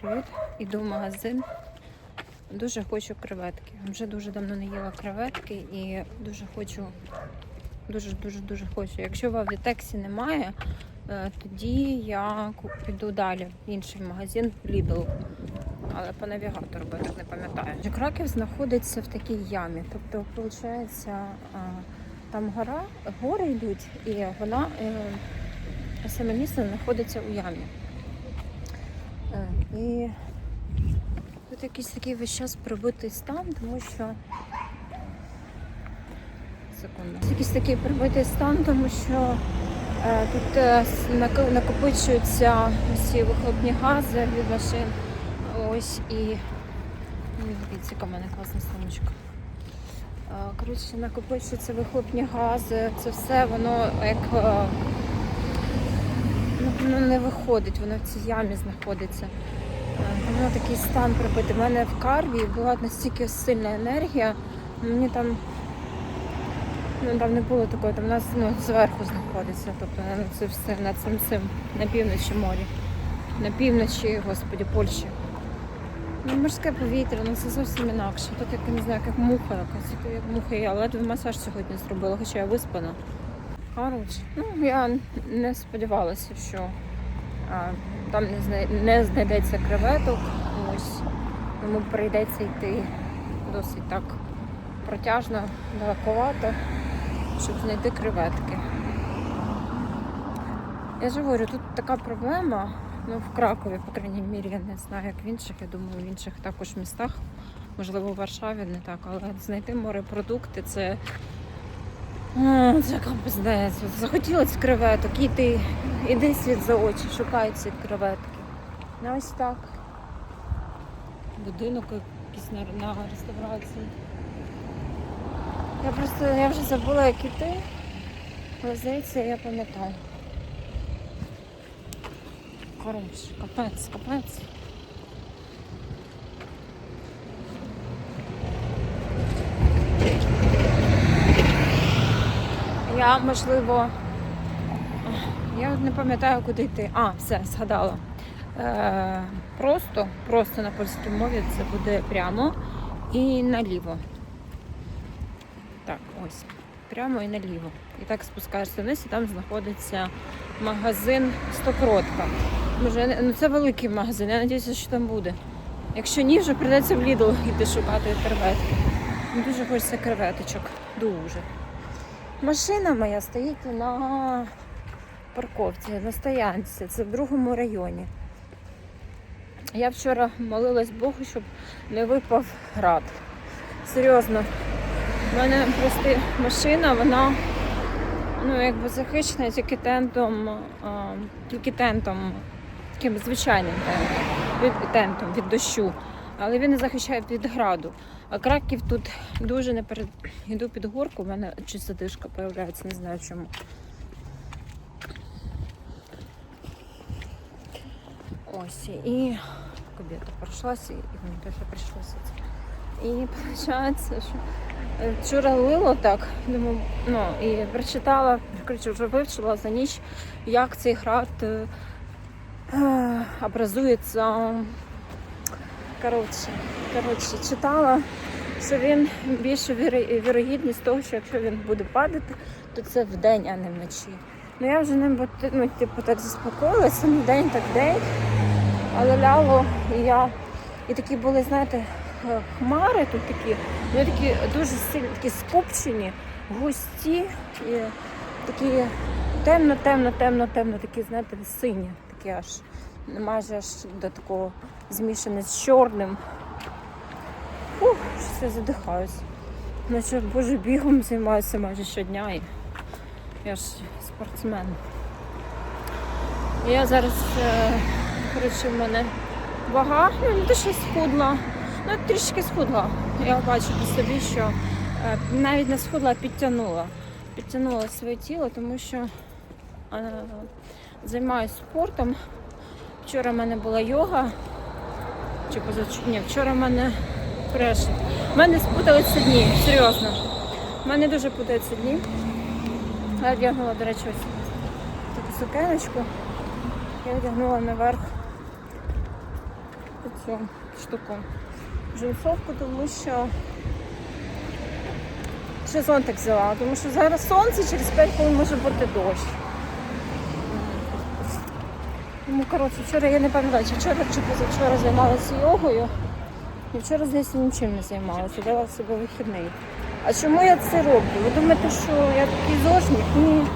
привіт. Іду в магазин. Дуже хочу креветки. Вже дуже давно не їла креветки і дуже хочу. Дуже дуже хочу. Якщо в Авітексі немає, е, тоді я піду далі в інший магазин Lidl. Але по навігатору, бо я так не пам'ятаю. Краків знаходиться в такій ямі. Тобто, виходить, там гора, гори йдуть, і вона е, саме місце знаходиться у ямі. І тут якийсь такий весь час прибитий стан, тому що. Секунду. Якийсь такий прибитий стан, тому що е, тут е, накопичуються всі вихлопні гази від машин. Ось і. Ну, Дивіться, мене класна сонечко. Е, Коротше, накопичуються вихлопні гази, це все воно як. е, ну, воно не виходить, воно в цій ямі знаходиться. Воно такий стан прибитий. У мене в карві була настільки сильна енергія, мені там, ну, там не було такого, там у нас ну, зверху знаходиться, тобто на це все над цим цим, на півночі морі, на півночі, господі, Польщі. Ну, морське повітря, ну це зовсім інакше. Тут як не знаю, як муха якась, як- як муха. Я ледве масаж сьогодні зробила, хоча я виспана. Коротше, ну я не сподівалася, що а, там не, знай- не знайдеться креветок. Ось тому прийдеться йти досить так протяжно, далековато, щоб знайти креветки. Я ж говорю, тут така проблема. Ну, в Кракові, по крайній мірі, я не знаю, як в інших. Я думаю, в інших також містах. Можливо, в Варшаві не так, але знайти морепродукти це. Це яка пиздець. Захотілося креветок, іди, іди світ за очі, шукай ці креветки. Ну ось так. Будинок якийсь на, на реставрації. Я просто я вже забула, як іти, але здається, я пам'ятаю. Коротше, капець, капець. Я, можливо, я не пам'ятаю, куди йти. А, все, згадала. Е, просто, просто на польській мові це буде прямо і наліво. Так, ось. Прямо і наліво. І так спускаєшся вниз, і там знаходиться магазин Стокротка. Може, ну це великий магазин, я сподіваюся, що там буде. Якщо ні, вже прийдеться в Lidl йти шукати креветки. Дуже хочеться креветочок. Дуже. Машина моя стоїть на парковці, на стоянці. Це в другому районі. Я вчора молилась Богу, щоб не випав град. Серйозно. У мене просто машина, вона ну, якби захищена тільки тентом, а, тільки тентом, таким звичайним тентом, від, тентом від дощу. Але він не захищає від граду. А краків тут дуже не перед. Йду під горку, в мене чуть задишка появляється, не знаю чому. Ось і кобіта пройшлася, і мені теж прийшлося. І виходить, що е, вчора лило так, думаю, ну і прочитала, коротше, вже вивчила за ніч, як цей град е, е, образується. Коротше, коротше, читала, що він більше вірогідність того, що якщо він буде падати, то це вдень, а не вночі. Ну я вже ним ну, типу, так заспокоїлася, ну день так день. Але ляло, і я. І такі були, знаєте, хмари тут такі, вони такі дуже сильні, такі скупчені, густі, і такі темно, темно, темно, темно, такі, знаєте, сині, такі аж майже аж до такого змішане з чорним. Фух, щось я задихаюсь. Ну що, боже, бігом займаюся майже щодня. І я ж спортсмен. Я зараз, е, коротше, в мене вага, ну не що схудла, ну трішки схудла. Я бачу по собі, що е, навіть не схудла, а підтягнула. Підтягнула своє тіло, тому що е, займаюся спортом. Вчора в мене була йога. Чи позавчора? Ні, вчора в мене брешу. У мене спуталися дні, серйозно. У мене дуже путаються дні. Я вдягнула, до речі, ось таку сукеночку. Я вдягнула наверх цю штуку джинсовку, тому що ще зонтик взяла, тому що зараз сонце, через 5 хвилин може бути дощ. Ну, коротше, вчора я не пам'ятаю, чи вчора чи позавчора займалася йогою. І вчора здається нічим не займалася, дала собі вихідний. А чому я це роблю? Ви думаєте, що я такий зожник? Ні.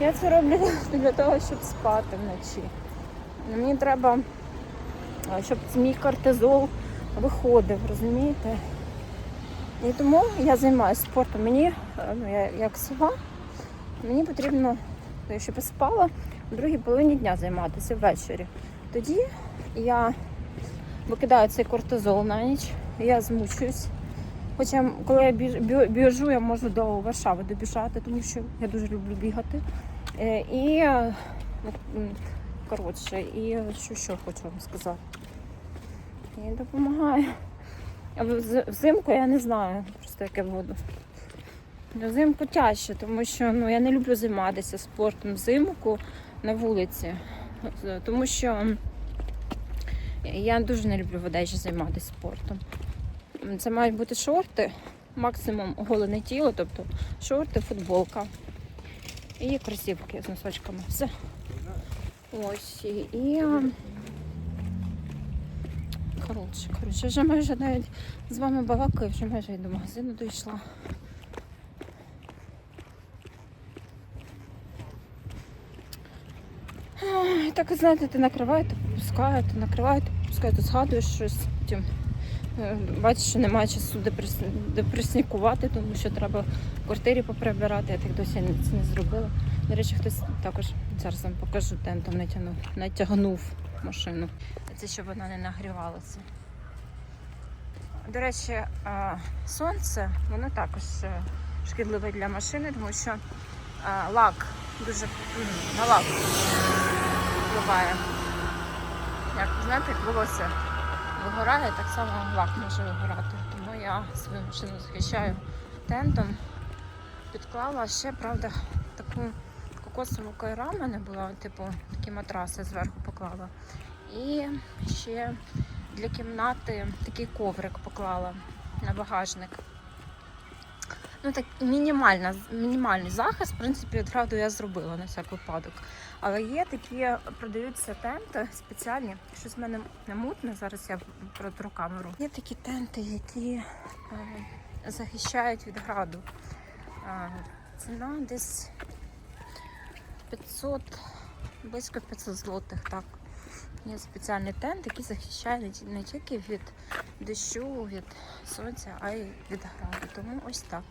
Я це роблю для того, щоб спати вночі. Мені треба, щоб мій кортизол виходив, розумієте? І тому я займаюся спортом. Мені, ну, я як сова, мені потрібно, щоб я спала другій половині дня займатися ввечері. Тоді я викидаю цей кортизол на ніч, я змучуюсь. Хоча коли я біжу, я можу до Варшави добіжати, тому що я дуже люблю бігати. Е, І е, коротше, і що, що хочу вам сказати. І допомагає. Взимку я не знаю просто яке буду. Взимку тяжче, тому що ну, я не люблю займатися спортом взимку на вулиці. Тому що я дуже не люблю в одежі займатися спортом. Це мають бути шорти, максимум оголене тіло, тобто шорти, футболка і кросівки з носочками. Все. Ось. І, коротше, коротше, вже майже навіть з вами балакаю, вже майже і до магазину дійшла. Так, знаєте, ти накриваєте, попускаєте, накриваєте, попускаєте, згадуєш щось, потім е, бачиш, що немає часу депрес- депреснікувати, тому що треба в квартирі поприбирати, я так досі це не зробила. До речі, хтось також зараз вам покажу, тентом натягнув, натягнув машину. Це щоб вона не нагрівалася. До речі, сонце, воно також е, шкідливе для машини, тому що лак дуже на лак впливає. Як знаєте, як волосся вигорає, так само лак може вигорати. Тому я свою машину захищаю тентом. Підклала ще, правда, таку кокосову кайра в мене була, типу, такі матраси зверху поклала. І ще для кімнати такий коврик поклала на багажник. Ну так мінімальна, мінімальний захист, в принципі, від граду я зробила на всяк випадок. Але є такі, продаються тенти спеціальні. Щось в мене не мутне, зараз я протру камеру. Є такі тенти, які е, захищають від граду. Е, ціна десь 500, близько 500 злотих, так. Є спеціальний тент, який захищає не тільки від дощу, від сонця, а й від граду. Тому ось так.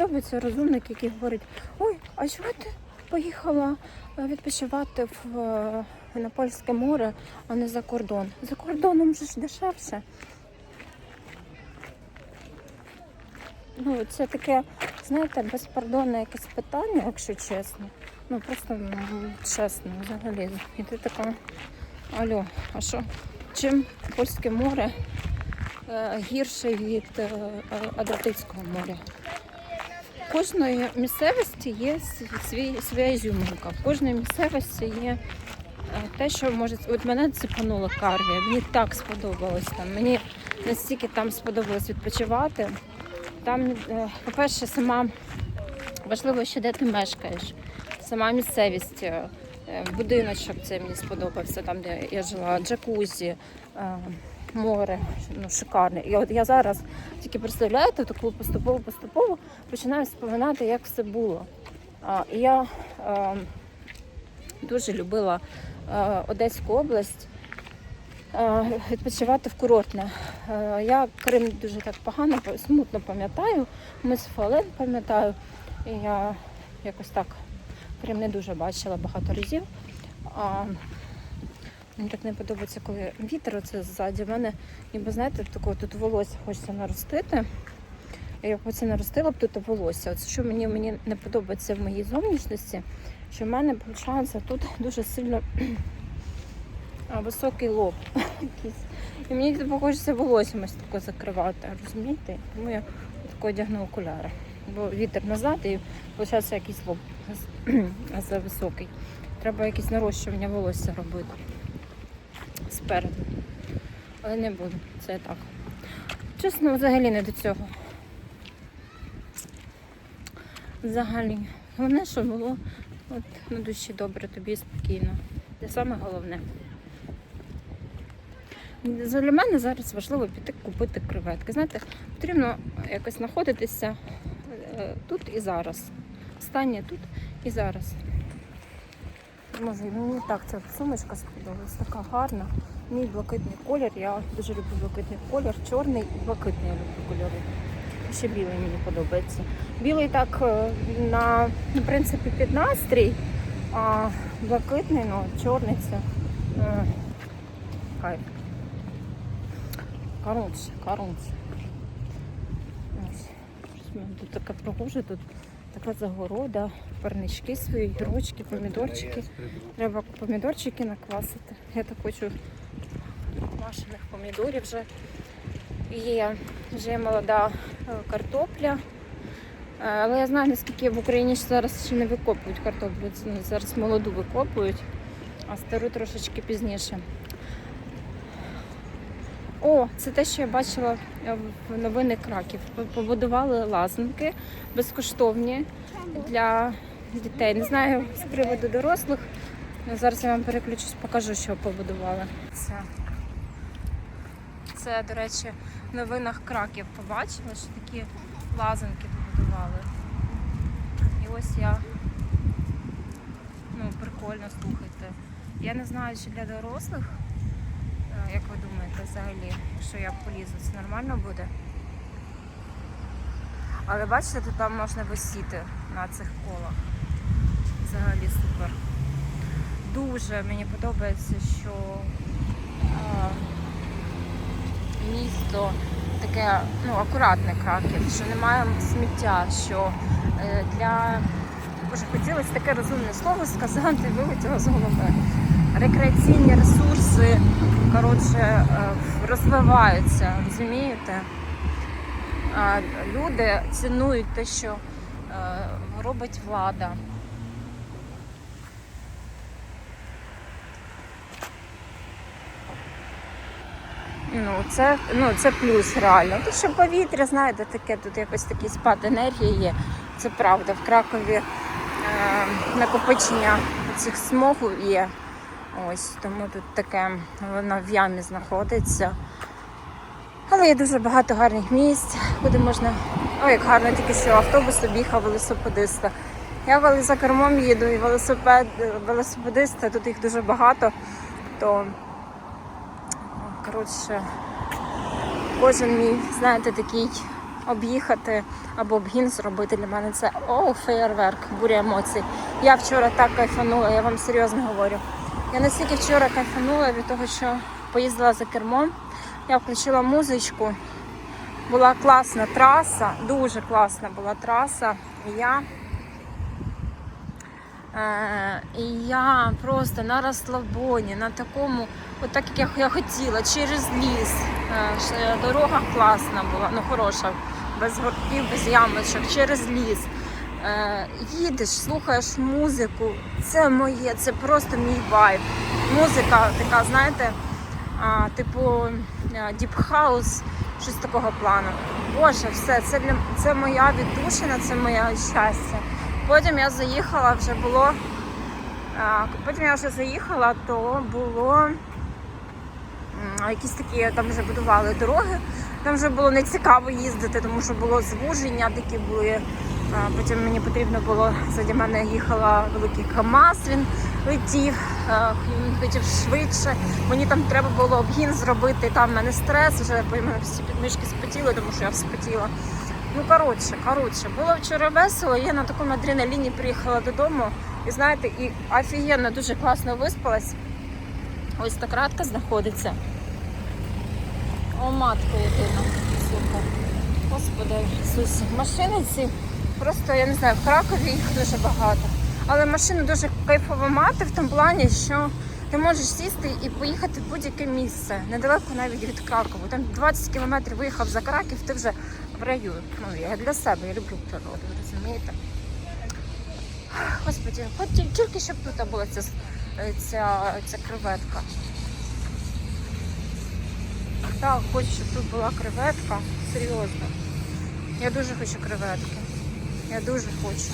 Любиться розумник, який говорить, ой, а чого ти поїхала е, відпочивати в, е, на Польське море, а не за кордон? За кордоном же ж дешевше. Ну, це таке, знаєте, безпардонне якесь питання, якщо чесно. Ну просто чесно, взагалі. І ти така, алло, а що? Чим Польське море е, гірше від е, моря? Кожної місцевості є свій- своя ізюминка. В кожній місцевості є е, те, що може. От мене цепануло Карвія. Мені так сподобалось там. Мені настільки там сподобалось відпочивати. Там, е, по-перше, сама важливо, що де ти мешкаєш. Сама місцевість, е, будиночок це мені сподобався, там, де я жила, джакузі, море, ну, шикарне. І от я зараз тільки представляєте, таку поступово-поступово починаю споминати, як все було. А, і я е, дуже любила е, Одеську область. е, Відпочивати в курортне. Е, Я Крим дуже так погано, смутно пам'ятаю. Ми з Фален пам'ятаю. І я якось так Крим не дуже бачила багато разів. Мені так не подобається, коли вітер оце ззаді мене, ніби знаєте, такого тут волосся хочеться наростити. Я це наростила б тут волосся. От що мені, мені не подобається в моїй зовнішності, що в мене виходить тут дуже сильно високий лоб. І мені типу, хочеться волоссям ось тако закривати, розумієте? Тому я тако одягну окуляри. Бо вітер назад і виходить якийсь лоб за високий. Треба якесь нарощування волосся робити. Спереду. Але не буду, це так. Чесно, взагалі не до цього. Взагалі. Головне, щоб було от, на душі добре, тобі спокійно. Це саме головне. Для мене зараз важливо піти купити креветки. Знаєте, потрібно якось знаходитися е, тут і зараз. Останнє тут і зараз. Може, мені так ця сумочка сподобалась, така гарна. Мій блакитний колір. Я дуже люблю блакитний колір, чорний і блакитний я люблю кольори. Ще білий мені подобається. Білий так е, на, в принципі, під настрій, а блакитний, ну, чорний це е, кайф. Коротше, коротше. Ось. Тут така пригожа, тут така загорода, парнички свої, гірочки, помідорчики. Треба помідорчики наквасити. Я так хочу квашених помідорів вже є. Вже молода е, картопля. Е, Але я знаю, наскільки в Україні зараз ще не викопують картоплю. Зараз молоду викопують, а стару трошечки пізніше. О, це те, що я бачила е, в новини Краків. Побудували лазанки безкоштовні для дітей. Не знаю з приводу дорослих. Ну, Зараз я вам переключусь, покажу, що побудували. Це, це до речі, в новинах Краків побачила, що такі лазанки побудували. І ось я. Ну, прикольно, слухайте. Я не знаю, чи для дорослих, як ви думаєте, взагалі, що я полізу, це нормально буде? Але бачите, тут там можна висіти на цих колах. Взагалі супер. Дуже мені подобається, що а, місто таке ну, акуратне Краків, що немає сміття, що е, для Боже, хотілося таке розумне слово сказати, вилетіло з голови. Рекреаційні ресурси коротше, е, розвиваються, розумієте? Люди цінують те, що е, робить влада. Ну, це, ну, це плюс реально. Те, що повітря, знаєте, таке, тут якось такий спад енергії є. Це правда. В Кракові е, накопичення цих смогу є. Ось, тому тут таке, воно в ямі знаходиться. Але є дуже багато гарних місць, куди можна. Ой, як гарно тільки що автобус об'їхав велосипедиста. Я коли за кермом їду і велосипед, велосипедиста, тут їх дуже багато, то коротше, кожен мій, знаєте, такий об'їхати або обгін зробити для мене це о, феєрверк, буря емоцій. Я вчора так кайфанула, я вам серйозно говорю. Я настільки вчора кайфанула від того, що поїздила за кермом. Я включила музичку. Була класна траса, дуже класна була траса. І я, е, і я просто на розслабоні, на такому, от так як я хотіла, через ліс. Е, дорога класна була, ну хороша, без горків, без ямочок, через ліс. Е, їдеш, слухаєш музику, це моє, це просто мій вайб. Музика така, знаєте, типу діпхаус, щось такого плану. Боже, все, це для це моя віддушина, це моє щастя. Потім я заїхала, вже було. Потім я вже заїхала, то було якісь такі, там вже будували дороги. Там вже було не цікаво їздити, тому що було звуження, такі були. Потім мені потрібно було, заді мене їхала великий КАМАЗ, він летів, він хотів швидше. Мені там треба було обгін зробити, там в мене стрес, вже бо мене всі підмишки спотіли, тому що я вспотіла. Ну, коротше, коротше, було вчора весело, я на такому адреналіні приїхала додому. І знаєте, і офігенно дуже класно виспалась. Ось так радка знаходиться. О, матко єдина. Слухай. Господи, Ісусі. Машини ці просто, я не знаю, в Кракові їх дуже багато. Але машину дуже кайфово мати в тому плані, що ти можеш сісти і поїхати в будь-яке місце, недалеко навіть від Кракову. Там 20 кілометрів виїхав за Краків, ти вже в раю. Ну, я для себе, я люблю природу, розумієте? Господи, хоч тільки щоб тут була ця, ця, ця креветка. Так, хочу, щоб тут була креветка. Серйозно. Я дуже хочу креветки. Я дуже хочу.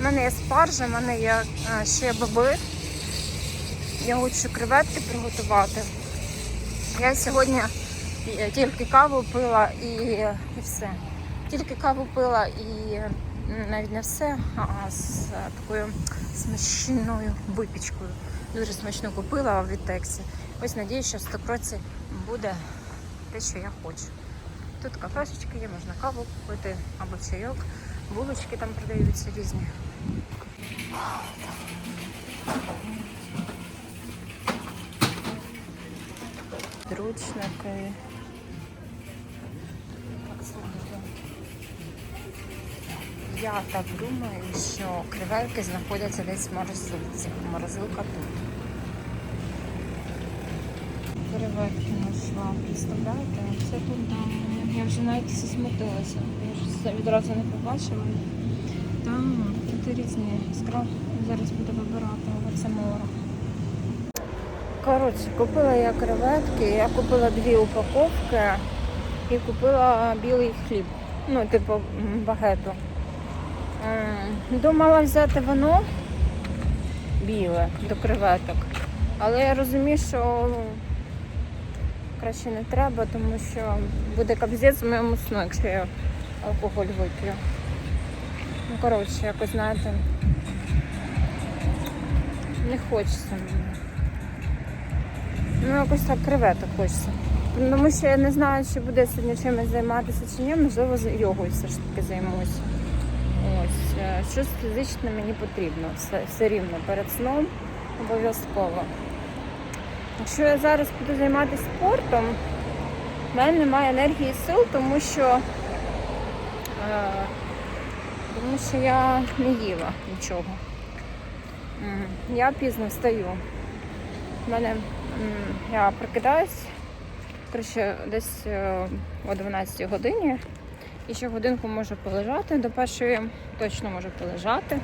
У мене є спаржа, в мене є ще боби. Я хочу креветки приготувати. Я сьогодні е, тільки каву пила і, і все. Тільки каву пила і навіть не все, а з е, такою смачною випічкою. Дуже смачно купила в Вітексі. Ось надіюсь, що в Стокроці буде те, що я хочу. Тут кафешечки є, можна каву купити або чайок, булочки там продаються різні. Підручники. Я так думаю, що креветки знаходяться десь в морозилці. Морозилка тут. Креветки знайшла, представляєте? Це тут там. Я вже навіть засмутилася. Я ж це відразу не побачила. Там тут різні скраб. Зараз буду вибирати, але це море. Коротше, купила я креветки, я купила дві упаковки і купила білий хліб. Ну, типу багету. Думала взяти воно біле до креветок. Але я розумію, що краще не треба, тому що буде капзець в моєму сну, якщо я алкоголь вип'ю. Ну, коротше, якось знаєте, не хочеться мені. Ну, якось так креветок хочеться. Тому що я не знаю, чи буде сьогодні чимось займатися чи ні, можливо, йогою все ж таки займуся. Ось, е, щось фізичне мені потрібно, все, все рівно перед сном обов'язково. Якщо я зараз буду займатися спортом, в мене немає енергії і сил, тому що, е, тому що я не їла нічого. Я пізно встаю. У мене я прокидаюсь коротше, десь е, о 12 годині. І ще годинку можу полежати, до першої точно можу полежати.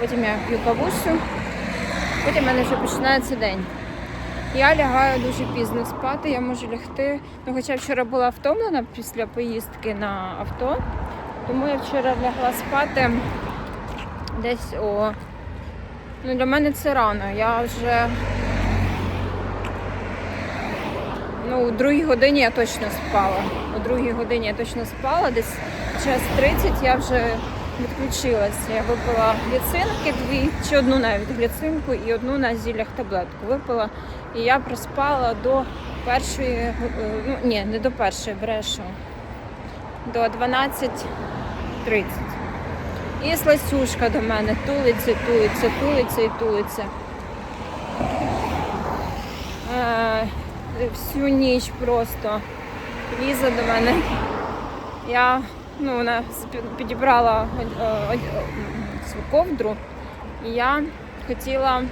Потім я п'ю кавусю, потім в мене вже починається день. Я лягаю дуже пізно спати, я можу лягти. Ну, хоча вчора була втомлена після поїздки на авто, тому я вчора лягла спати десь о. Ну, для мене це рано. Я вже ну, у другій годині я точно спала. У другій годині я точно спала, десь час 30 я вже відключилася. Я випила гліцинки дві, чи одну навіть гліцинку і одну на зіллях таблетку випила. І я проспала до першої, е, ну ні, не до першої, брешу, до 12.30. І Сласюшка до мене тулиться, тулиться, тулиться і тулиться. Е, всю ніч просто лізе до мене. Я, ну, вона підібрала е, е, свою ковдру, і я хотіла.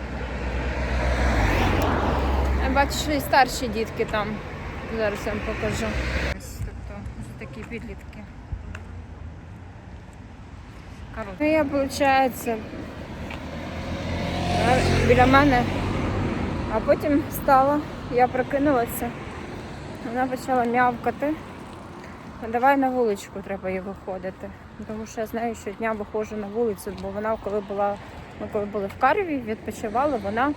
Я бачу, що і старші дітки там. Зараз я вам покажу. Тобто, такі підлітки. Ну, я, виходить, біля мене, а потім встала, я прокинулася. Вона почала м'явкати. «Ну, Давай на вуличку треба їй виходити. Тому що я знаю, що дня виходжу на вулицю, бо вона, коли була, ми коли були в Карві, відпочивали, вона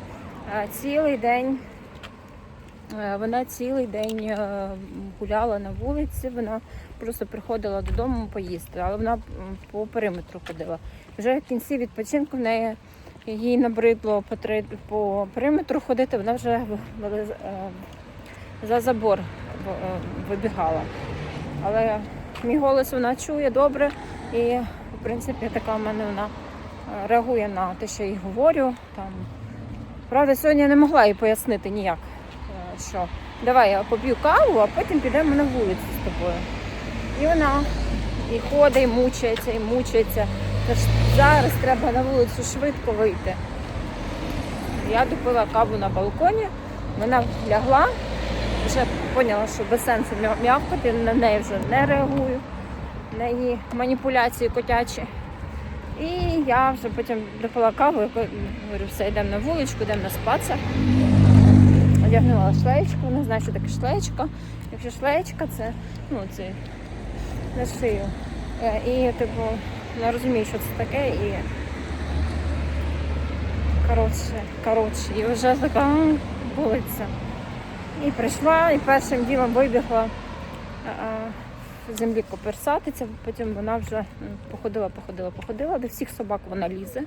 е, цілий день. е, Вона цілий день е, гуляла на вулиці, вона просто приходила додому поїсти, але вона по периметру ходила. Вже в кінці відпочинку в неї їй набридло по, по периметру ходити, вона вже е, за забор е, вибігала. Але мій голос вона чує добре і, в принципі, така в мене вона е, реагує на те, що я їй говорю. Там. Правда, сьогодні я не могла їй пояснити ніяк, е, що давай я поп'ю каву, а потім підемо на вулицю з тобою. І вона і ходить, і мучається, і мучається. Тож зараз треба на вулицю швидко вийти. Я допила каву на балконі, вона лягла, вже поняла, що без сенсу м'я- м'явкати, на неї вже не реагую, на її маніпуляції котячі. І я вже потім допила каву, говорю, все, йдемо на вуличку, йдемо на спаца. одягнула шлеєчку, не знаю, що таке шлеєчка. Якщо шлеєчка, це ну, це на шию. Е, І типу не розумію, що це таке і коротше, коротше, і вже така болиться. І прийшла, і першим ділом вибігла в землі коперсатися, потім вона вже походила, походила, походила, до всіх собак вона лізе.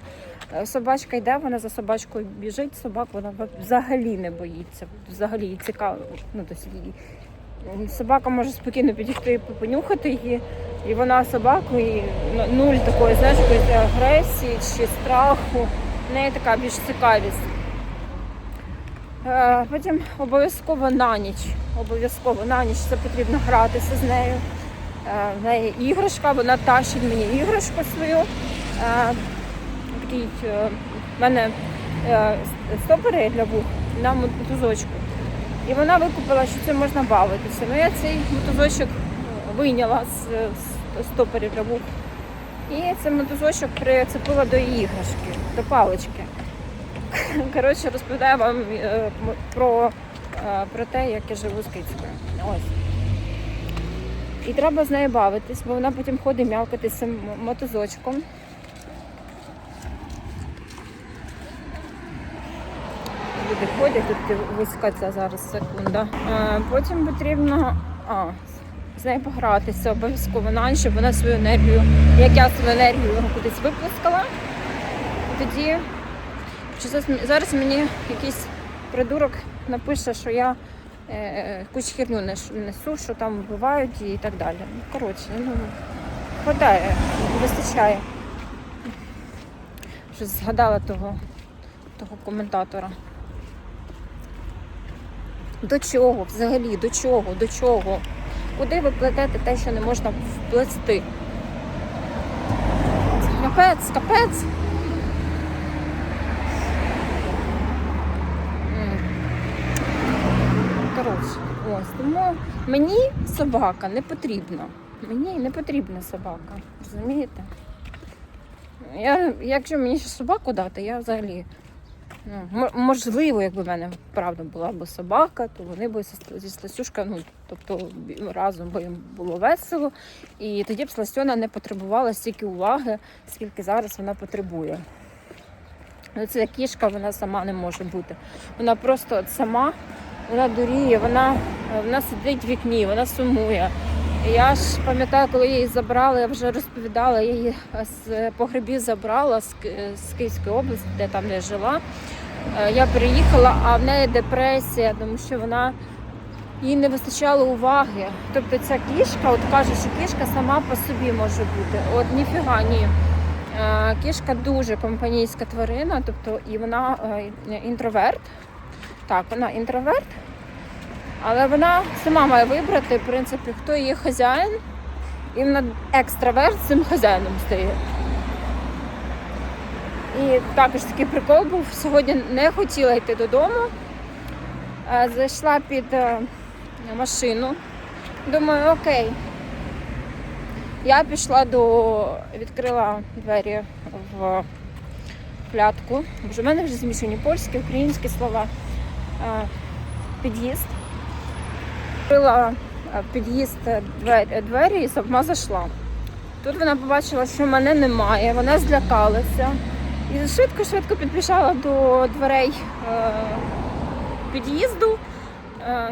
Е, Собачка йде, вона за собачкою біжить, собак вона взагалі не боїться. Взагалі їй цікаво. Ну, тобто собака може спокійно підійти і понюхати її, і вона собаку, і ну, нуль такої, знаєш, агресії чи страху. В неї така більш цікавість. Е, Потім обов'язково на ніч. Обов'язково на ніч це потрібно гратися з нею. Е, В неї іграшка, вона тащить мені іграшку свою. Е, Такий в мене стопери для вух на мотузочку. І вона викупила, що це можна бавитися. Ну я цей мотузочок вийняла з, стопорів для вух. І цей мотузочок прицепила до іграшки, до палички. Коротше, розповідаю вам е, про, е, про те, як я живу з кицькою. Ось. І треба з нею бавитись, бо вона потім ходить м'явкати з цим м- мотузочком. Люди ходять, тут вузька ця зараз секунда. Е, Потім потрібно а, з нею погратися обов'язково на щоб вона свою енергію, як я свою енергію кудись виплескала. Тоді чи зараз, мені якийсь придурок напише, що я е, якусь херню несу, що там вбивають і так далі. Ну, коротше, ну, хватає, вистачає. Щось згадала того, того коментатора. До чого взагалі? До чого? До чого? Куди ви плетете те, що не можна вплести? Капець, капець. М. Коротше, ось тому мені собака не потрібна. Мені не потрібна собака. Розумієте? Я, якщо мені ще собаку дати, я взагалі. Ну, можливо, якби в мене правда була б собака, то вони б зі- Сласюшка, ну тобто разом би їм було весело. І тоді б Сласьона не потребувала стільки уваги, скільки зараз вона потребує. Ну, Це кішка, вона сама не може бути. Вона просто сама, вона дуріє, вона, вона сидить в вікні, вона сумує. Я ж пам'ятаю, коли її забрала, я вже розповідала, я її з погребів забрала з, з Київської області, де там я жила. Е, Я приїхала, а в неї депресія, тому що вона їй не вистачало уваги. Тобто ця кішка, от каже, що кішка сама по собі може бути. От ніфіга ні. Е, Кішка дуже компанійська тварина, тобто і вона е, інтроверт. Так, вона інтроверт, але вона сама має вибрати, в принципі, хто її хазяїн, і вона екстраверт цим хазяїном стає. І також такий прикол був. Сьогодні не хотіла йти додому. Зайшла під е, машину. Думаю, окей. Я пішла до відкрила двері в клятку. Боже, в мене вже змішані польські, українські слова. Е, Під'їзд. Відкрила е, під'їзд е, двері, і сама зайшла. Тут вона побачила, що мене немає, вона злякалася. І швидко-швидко підбіжала до дверей під'їзду.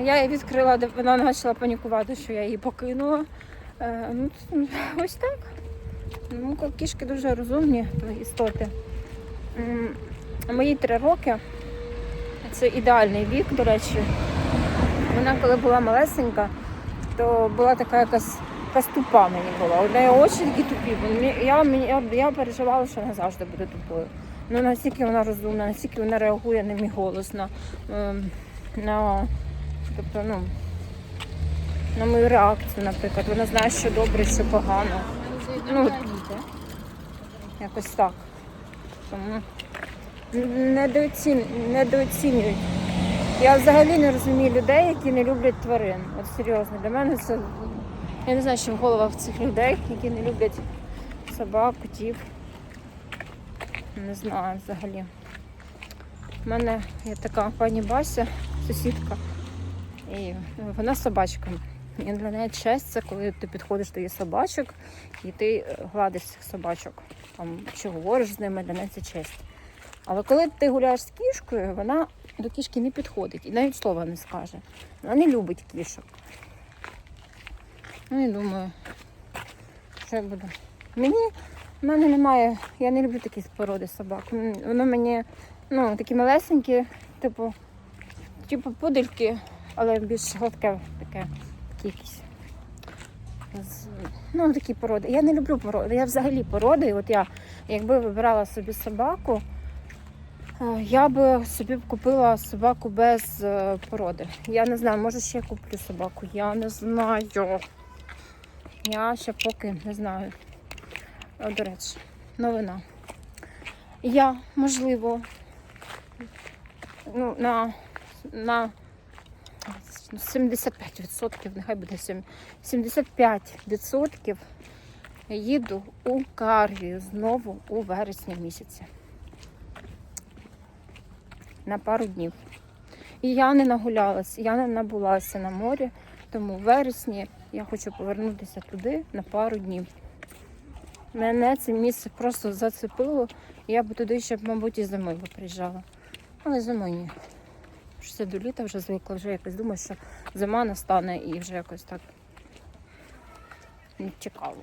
Я її відкрила, де вона почала панікувати, що я її покинула. Ну, ось так. Ну, кішки дуже розумні істоти. Мої три роки. Це ідеальний вік, до речі. Вона, коли була малесенька, то була така якась, якась тупа мені була. У неї очі такі тупі. Я, я, я переживала, що вона завжди буде тупою. Ну настільки вона розумна, настільки вона реагує на мій голос, на, ем, на, тобто, ну, на мою реакцію, наприклад. Вона знає, що добре, що погано. Ну, якось так. Тому недооцін... недооцінюють. Я взагалі не розумію людей, які не люблять тварин. От серйозно, для мене це. Я не знаю, що в головах цих людей, які не люблять собак, котів. Не знаю взагалі. У мене є така пані Бася сусідка. І вона з собачками. І для неї честь це коли ти підходиш до її собачок і ти гладиш цих собачок. Там, чи говориш з ними, для неї це честь. Але коли ти гуляєш з кішкою, вона до кішки не підходить і навіть слова не скаже. Вона не любить кішок. Ну і думаю, що я буду. Мені в мене немає, я не люблю такі породи собак. Воно мені ну, такі малесенькі, типу, типу пудельки, але більш гладке таке, такі якісь. Ну, такі породи. Я не люблю породи. Я взагалі породи. От я, якби вибирала собі собаку, я би собі купила собаку без е, породи. Я не знаю, може ще куплю собаку. Я не знаю. Я ще поки не знаю. До речі, новина. Я, можливо, ну, на, на 75%, нехай буде сім- 75% їду у Карвію знову у вересні місяці. На пару днів. І я не нагулялась, я не набулася на морі, тому в вересні я хочу повернутися туди на пару днів. Мене це місце просто зацепило. і Я б туди ще, мабуть, і зимою приїжджала. Але зимою ні. Що до літа вже звикла, вже якось думаю, що зима настане і вже якось так не цікаво.